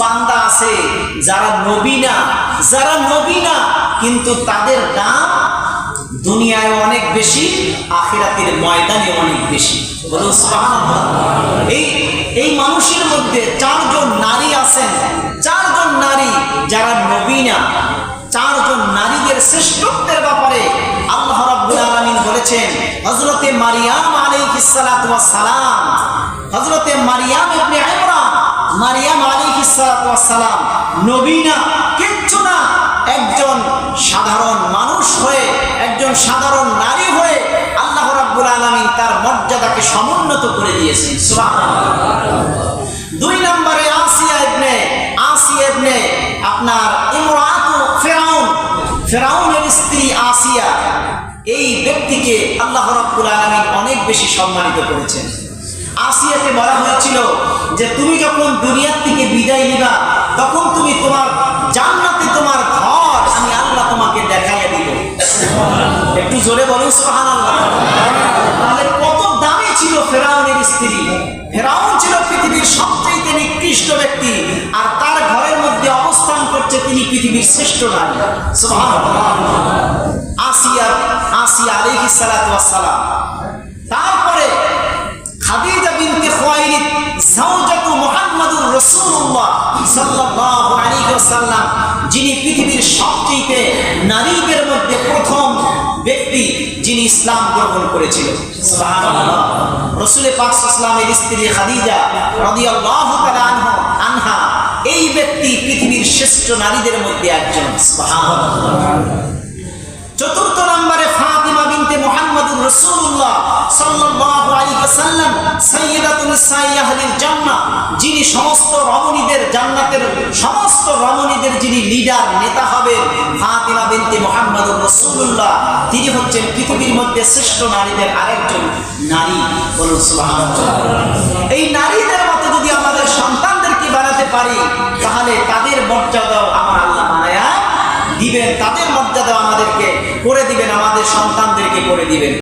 বান্দা আছে, যারা নবী না, যারা নবী না, কিন্তু তাদের দাম দুনিয়ায় অনেক বেশি, আখিরাতের ময়দানে অনেক বেশি। এই এই মানুষের মধ্যে চারজন নারী আছেন, চারজন নারী যারা নবী না, চারজন নারীদের শ্রেষ্ঠত্বের ব্যাপারে আল্লাহ রাব্বুল আলামিন বলেছেন, হযরতে মারিয়াম আলাইহিস সালাম, হযরতে মারিয়াম ইবনে ইমরান মারিয়াম সালাম নবী না, কিচ্ছু না। একজন সাধারণ মানুষ হয়ে, একজন সাধারণ নারী হয়ে আল্লাহ রাব্বুল আলামিন তার মর্যাদাকে সমুন্নত করে দিয়েছেন। দুই নম্বরে আসিয়া ইবনে আসিয়া ইবনে আপনার ফেরাউন, ফেরাউনের স্ত্রী আসিয়া এই ব্যক্তিকে আল্লাহ রাব্বুল আলামিন অনেক বেশি সম্মানিত করেছেন। আসিয়াকে বলা হয়েছিল যে তুমি যখন দুনিয়ার থেকে বিদায় নিবা, তখন তুমি তোমার জান্নাতে তোমার ঘর আমি আল্লাহ তোমাকে দেখাইয়া দিব। একটু জোরে বলুন, সুবহানাল্লাহ। তাহলে কত দামি ছিল ফেরাউনের স্ত্রী? ফেরাউন ছিল পৃথিবীর সবচেয়ে নিকৃষ্ট ব্যক্তি, আর তার ঘরের মধ্যে অবস্থান করছে তিনি পৃথিবীর শ্রেষ্ঠ নারী। সুবহানাল্লাহ। আসিয়া আসিয়া আলাইহিস যিনি পৃথিবীর সবচেয়ে নারীদের মধ্যে প্রথম ব্যক্তি যিনি ইসলাম গ্রহণ করেছিল রাসূল পাক স্ত্রী খাদিজা তাআলা আনহা এই ব্যক্তি পৃথিবীর শ্রেষ্ঠ নারীদের মধ্যে একজন। চতুর্থ নম্বরে ফাতিমা বিনতে মুহাম্মদুর রাসূলুল্লাহ সাল্লাল্লাহু আলাইহি ওয়াসাল্লাম যিনি সমস্ত রমণীদের জান্নাতের সমস্ত রমণীদের যিনি লিডার নেতা হবেন তিনি হচ্ছেন পৃথিবীর মধ্যে শ্রেষ্ঠ নারীদের আরেকজন নারী। বলুন এই নারীদের মতো যদি আমাদের সন্তানদেরকে বানাতে পারি, তাহলে তাদের মর্যাদাও আমার আল্লাহ দিবেন, তাদের মর্যাদা আমাদেরকে করে দিবেন, আমাদের সন্তানদেরকে করে দিবেন।